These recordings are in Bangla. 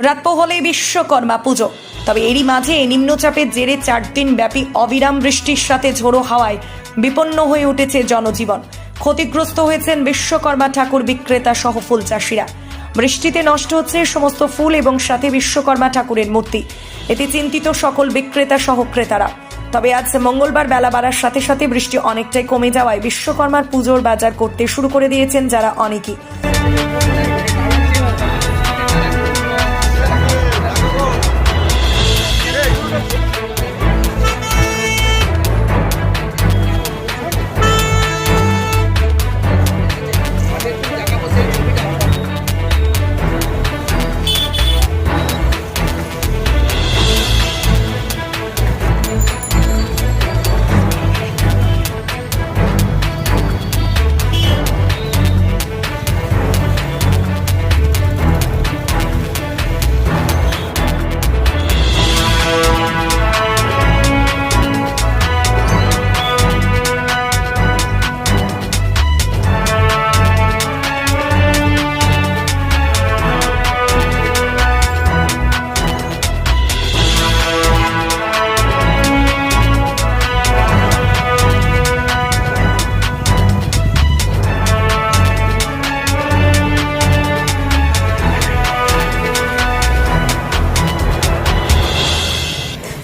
রাত পোহলে বিশ্বকর্মা পুজো। তবে এরই মাঝে নিম্নচাপের জেরে চার দিন ব্যাপী অবিরাম বৃষ্টির সাথে ঝোড়ো হাওয়ায় বিপন্ন হয়ে উঠেছে জনজীবন। ক্ষতিগ্রস্ত হয়েছেন বিশ্বকর্মা ঠাকুর বিক্রেতা সহ ফুল চাষিরা। বৃষ্টিতে নষ্ট হচ্ছে সমস্ত ফুল এবং সাথে বিশ্বকর্মা ঠাকুরের মূর্তি। এতে চিন্তিত সকল বিক্রেতা সহ ক্রেতারা। তবে আজ মঙ্গলবার বেলা বাড়ার সাথে সাথে বৃষ্টি অনেকটাই কমে যাওয়ায় বিশ্বকর্মার পুজোর বাজার করতে শুরু করে দিয়েছেন যারা অনেকেই।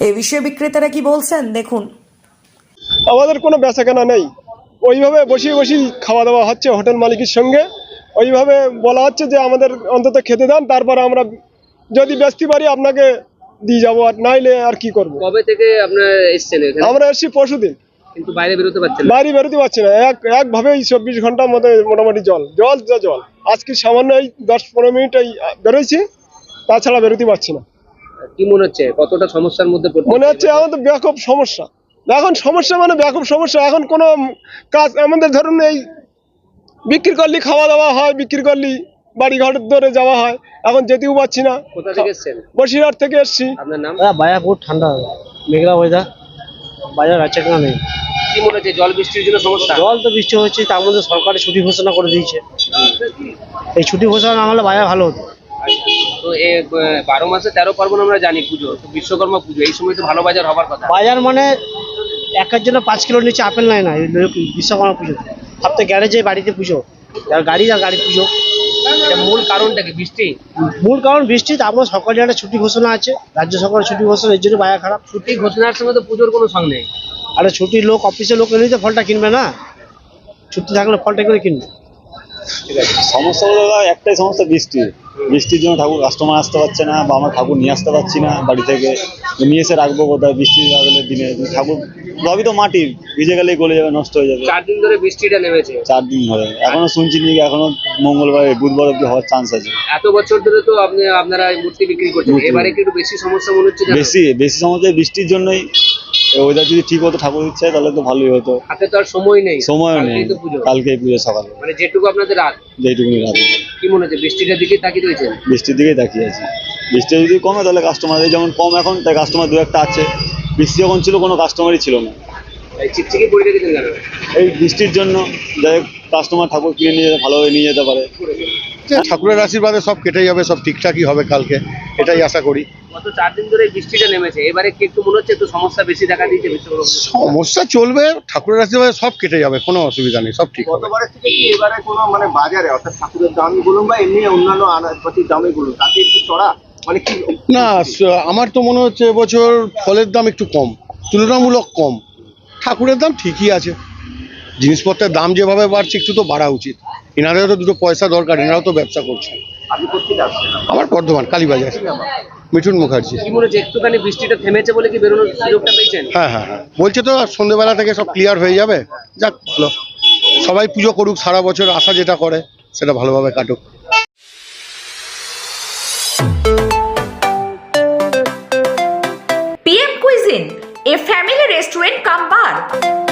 এ বিষয়ে বিক্রেতারা কি বলছেন? দেখুন। আমাদের কোনো বেচাকেনা নেই। ওইভাবে বসিয়ে বসিয়ে খাওয়া দাওয়া হচ্ছে হোটেল মালিকের সঙ্গে। ওইভাবে বলা হচ্ছে যে আমাদের অন্তত খেতে দেন তারপর আমরা যদি বেচতে পারি আপনাকে দিয়ে যাব আর নাইলে আর কি করব? কবে থেকে আপনার এসছেন আমরা এসছি পরশু দিন। কিন্তু বাইরে বেরোতে পারছেন না। বাইরে বেরোতে পারছি না। এক একভাবেই চব্বিশ ঘণ্টার মধ্যে মোটামুটি জল জল যা জল। আজকে সামান্য এই দশ পনেরো মিনিট এই বেরোইছি তাছাড়া বেরোতে পারছি না। কি মনে হচ্ছে? কতটা সমস্যার মধ্যে মনে হচ্ছে আমাদের ব্যাপক সমস্যা। এখন সমস্যা মানে ব্যাপক সমস্যা। এখন কোনো কাজ আমাদের ধরুন এই বিক্রি করলি খাওয়া দাওয়া হয় বিক্রি করলি বাড়ি ঘর ধরে যাওয়া হয়। এখন যেতেও পারছি না। কোথা থেকে এসছেন? বসিরহাট থেকে এসছি। আপনার নাম? দাদা ঠান্ডা। মেঘলা ওয়েদার বাজার আছে কেনা নেই। কি মনে হচ্ছে? জল বৃষ্টির জন্য সমস্যা? জল তো বৃষ্টি হচ্ছে তার মধ্যে সরকারি ছুটি ঘোষণা করে দিয়েছে। এই ছুটি ঘোষণা না হলে বাজার ভালো হতো। তো এ বারো মাসে তেরো পার্বণ আমরা জানি পুজো তো বিশ্বকর্মা পুজো এই সময় তো ভালো বাজার হবার কথা। বাজার মানে একের জন্য পাঁচ কিলোর নিচে আপেল নেয় না এই বিশ্বকর্মা পুজো। সব তো গ্যারেজে বাড়িতে পুজো যার গাড়ি আর গাড়ি পুজো। মূল কারণটা কি বৃষ্টি? মূল কারণ বৃষ্টি তারপর সরকারি একটা ছুটি ঘোষণা আছে রাজ্য সরকারের ছুটি ঘোষণা এর জন্য বাজার খারাপ। ছুটি ঘোষণার সঙ্গে তো পুজোর কোনো সঙ্গ নেই। আরে ছুটির লোক অফিসের লোক এলেই তো ফলটা কিনবে না। ছুটি থাকলে ফলটা করে কিনবে। সমস্যা দাদা একটাই সমস্যা বৃষ্টি। বৃষ্টির জন্য ঠাকুর কাস্টমার আসতে পারছে না বা আমরা ঠাকুর নিয়ে আসতে পারছি না বাড়ি থেকে। নিয়ে এসে রাখব কোথায়? বৃষ্টি আগলের দিনে ঠাকুর সবই তো মাটির ভিজে গেলেই গলে যাবে নষ্ট হয়ে যাবে। চার দিন ধরে বৃষ্টিটা নেমেছে। চার দিন ধরে। এখনও শুনছি নাকি এখনও মঙ্গলবার বুধবার অব্দি হওয়ার চান্স আছে। এত বছর ধরে তো আপনি আপনারা এই মূর্তি বিক্রি করছেন। এবারে কি একটু বেশি সমস্যা মনে হচ্ছে বেশি বেশি সমস্যা বৃষ্টির জন্যই ওয়েদার যদি ঠিক হতো ঠাকুর ইচ্ছে তাহলে তো ভালোই হতো। হাতে তো আর সময় নেই। সময়ও নেই। কালকেই তো পুজো। কালকেই পুজো সকালে। মানে যেটুকু আপনাদের রাত। যেইটুকুনি রাত। কি মনে হচ্ছে বৃষ্টিটার দিকে তাকিয়ে রয়েছেন? বৃষ্টির দিকেই তাকিয়ে আছি। বৃষ্টি যদি কমে তাহলে কাস্টমারদের যেমন কম এখন তাই কাস্টমার দু একটা আছে। বৃষ্টি যখন ছিল কোনো কাস্টমারই ছিল না। এই চিকচিকি পড়ে রেখেছেন কেন? এই বৃষ্টির জন্য যাই কাস্টমার ঠাকুর কিনে নিয়ে যেতে ভালোভাবে নিয়ে যেতে পারে। যে ঠাকুরের আশীর্বাদে সব কেটে যাবে সব ঠিকঠাকই হবে কালকে এটাই আশা করি। গত চার দিন ধরে বৃষ্টিটা নেমেছে এবারে কি একটু মনে হচ্ছে একটু সমস্যা বেশি দেখা দিয়েছে সমস্যা চলবে ঠাকুরের আশীর্বাদে সব কেটে যাবে কোনো অসুবিধা নেই সব ঠিক হবে। গতবারের থেকে কি এবারে কোনো মানে বাজারে অর্থাৎ ঠাকুরের বলুন বা এমনি অন্যান্য আনাজপাতির দামই বলুন তাতে একটু চড়া মানে কি? না আমার তো মনে হচ্ছে এবছর ফলের দাম একটু কম তুলনামূলক কম। ঠাকুরের দাম ঠিকই আছে। জিনিসপত্রের দাম যেভাবে বাড়ছে একটু তো বাড়া উচিত। এনাদেরও তো দুটো পয়সা দরকার এনারাও তো ব্যবসা করছে আমার বর্ধমান কালীবাজার। মিঠুন মুখার্জি। কি একটুখানি বৃষ্টিটা থেমেছে বলে কি বেরোনোর সুযোগটা পেয়েছেন? হ্যাঁ হ্যাঁ হ্যাঁ। বলছে তো সন্ধ্যেবেলা থেকে সব ক্লিয়ার হয়ে যাবে। যাক ভালো। সবাই পুজো করুক সারা বছর আশা যেটা করে সেটা ভালোভাবে কাটুক। Restaurant come bar.